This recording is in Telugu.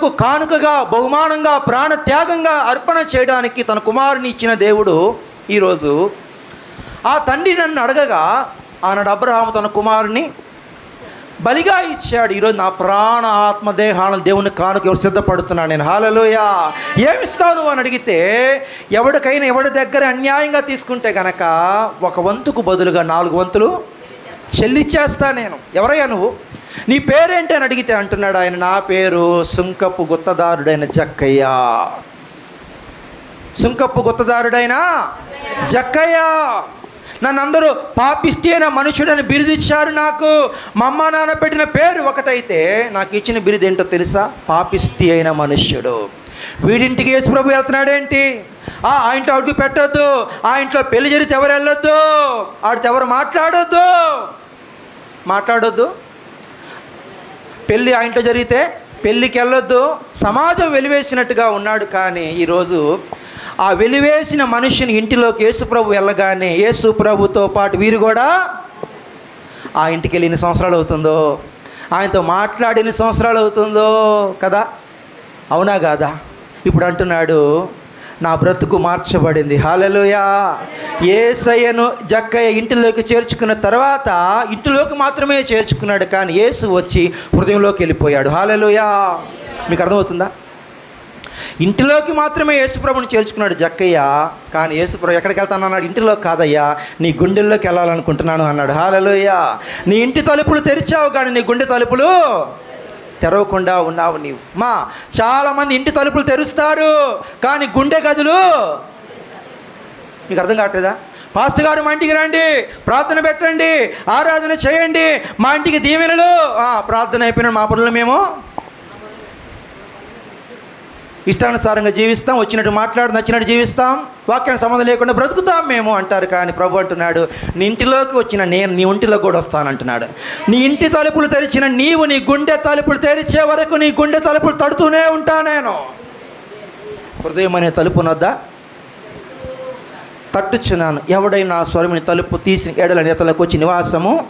ఆయనకు కానుకగా బహుమానంగా ప్రాణ త్యాగంగా అర్పణ చేయడానికి తన కుమారుని ఇచ్చిన దేవుడు ఈరోజు ఆ తండ్రి నన్ను అడగగా ఆనాడు అబ్రహాము తన కుమారుని బలిగా ఇచ్చాడు. ఈరోజు నా ప్రాణ ఆత్మ దేహాలను దేవుని కానుక ఎవరు సిద్ధపడుతున్నాను నేను హాలలోయా ఏమిస్తాను అని అడిగితే ఎవడికైనా ఎవడి దగ్గర అన్యాయంగా తీసుకుంటే గనక ఒక వంతుకు బదులుగా నాలుగు వంతులు చెల్లిచ్చేస్తా నేను. ఎవరయ్యా నువ్వు? నీ పేరేంటి అని అడిగితే అంటున్నాడు ఆయన. నా పేరు సుంకపు గుత్తదారుడైన జక్కయ్య. సుంకపు గుత్తదారుడైన జక్కయ్య. నన్ను అందరూ పాపిష్టి అయిన మనుషుడని బిరుదిచ్చారు నాకు. మా అమ్మ నాన్న పెట్టిన పేరు ఒకటైతే నాకు ఇచ్చిన బిరుదు ఏంటో తెలుసా? పాపిష్టి అయిన మనుష్యుడు. వీడింటికి యేసు ప్రభు వెళ్తున్నాడేంటి? ఆ ఇంట్లో అడుగు పెట్టొద్దు. ఆ ఇంట్లో పెళ్ళి జరిగితే ఎవరు వెళ్ళొద్దు? ఆడితో ఎవరు మాట్లాడొద్దు? మాట్లాడొద్దు. పెళ్ళి ఆ ఇంట్లో జరిగితే పెళ్ళికి వెళ్ళొద్దు. సమాజం వెలివేసినట్టుగా ఉన్నాడు కానీ ఈరోజు ఆ వెలివేసిన మనిషిని ఇంటిలోకి యేసుప్రభు వెళ్ళగానే యేసుప్రభుతో పాటు వీరు కూడా ఆ ఇంటికి వెళ్ళి ఎన్ని సంవత్సరాలు అవుతుందో? ఆయనతో మాట్లాడి ఎన్ని సంవత్సరాలు అవుతుందో? కదా? అవునా కాదా? ఇప్పుడు అంటున్నాడు నా బ్రతుకు మార్చబడింది. హాలలుయా ఏసయ్యను జక్కయ్య ఇంటిలోకి చేర్చుకున్న తర్వాత ఇంటిలోకి మాత్రమే చేర్చుకున్నాడు. కానీ ఏసు వచ్చి హృదయంలోకి వెళ్ళిపోయాడు. హాలలుయా మీకు అర్థమవుతుందా? ఇంటిలోకి మాత్రమే యేసుప్రభుని చేర్చుకున్నాడు జక్కయ్య. కానీ యేసుప్రభు ఎక్కడికి వెళ్తాను అన్నాడు? ఇంటిలోకి కాదయ్యా నీ గుండెల్లోకి వెళ్ళాలనుకుంటున్నాను అన్నాడు. హాలలోయ నీ ఇంటి తలుపులు తెరిచావు కానీ నీ గుండె తలుపులు తెరవకుండా ఉన్నావు నీవు. మా చాలామంది ఇంటి తలుపులు తెరుస్తారు కానీ గుండె గదులు మీకు అర్థం కావట్లేదా? పాస్టర్ గారు మా ఇంటికి రండి ప్రార్థన పెట్టండి ఆరాధన చేయండి మా ఇంటికి దీవెనలు. ప్రార్థన అయిపోయిన మా పనులు మేము. ఇష్టానుసారంగా జీవిస్తాం వచ్చినట్టు మాట్లాడి నచ్చినట్టు జీవిస్తాం వాక్యానికి సంబంధం లేకుండా బ్రతుకుతాం మేము అంటారు. కానీ ప్రభు అంటున్నాడు నీ ఇంటిలోకి వచ్చిన నేను నీ ఒంటిలోకి కూడా వస్తానంటున్నాడు. నీ ఇంటి తలుపులు తెరిచిన నీవు నీ గుండె తలుపులు తెరిచే వరకు నీ గుండె తలుపులు తడుతూనే ఉంటా నేను. హృదయం అనే తలుపు నొద్దా? తట్టుచున్నాను. ఎవడైనా స్వరముని తలుపు తీసిన ఎడల నేతలకు వచ్చి నివాసము